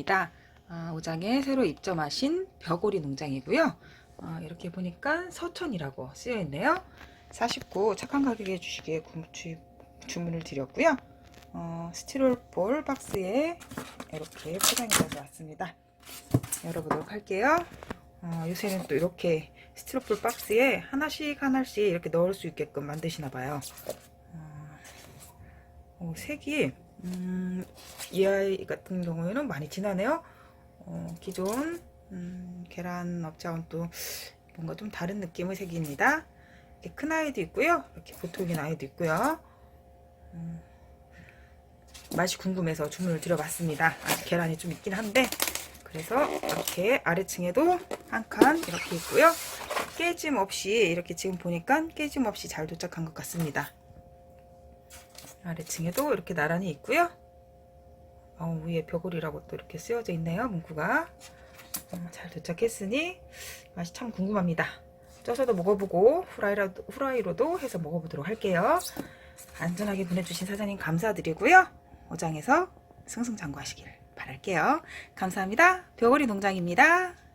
입니다. 아, 오장에 새로 입점하신 벽오리 농장이고요. 아, 이렇게 보니까 서천이라고 쓰여 있네요. 49 착한 가격에 주시기에 주문을 드렸고요. 어, 스티로볼 박스에 이렇게 포장이 되어 왔습니다. 열어보도록 할게요. 어, 요새는 또 이렇게 스티로볼 박스에 하나씩 하나씩 이렇게 넣을 수 있게끔 만드시나 봐요. 어, 어, 색이 음, 이 아이 같은 경우에는 많이 진하네요. 어, 기존 음, 계란 업자와는 또 뭔가 좀 다른 느낌의 색입니다. 이렇게 큰 아이도 있고요. 이렇게 보통인 아이도 있고요. 음, 맛이 궁금해서 주문을 드려봤습니다. 아직 계란이 좀 있긴 한데 그래서 이렇게 아래층에도 한 칸 이렇게 있고요. 깨짐 없이 이렇게 지금 보니까 깨짐 없이 잘 도착한 것 같습니다. 아래층에도 이렇게 나란히 있고요. 어, 위에 벽올이라고 또 이렇게 쓰여져 있네요. 문구가 어, 잘 도착했으니 맛이 참 궁금합니다. 쪄서도 먹어보고 후라이라도, 후라이로도 해서 먹어보도록 할게요. 안전하게 보내주신 사장님 감사드리고요. 어장에서 승승장구하시길 바랄게요. 감사합니다. 벽오리 농장입니다.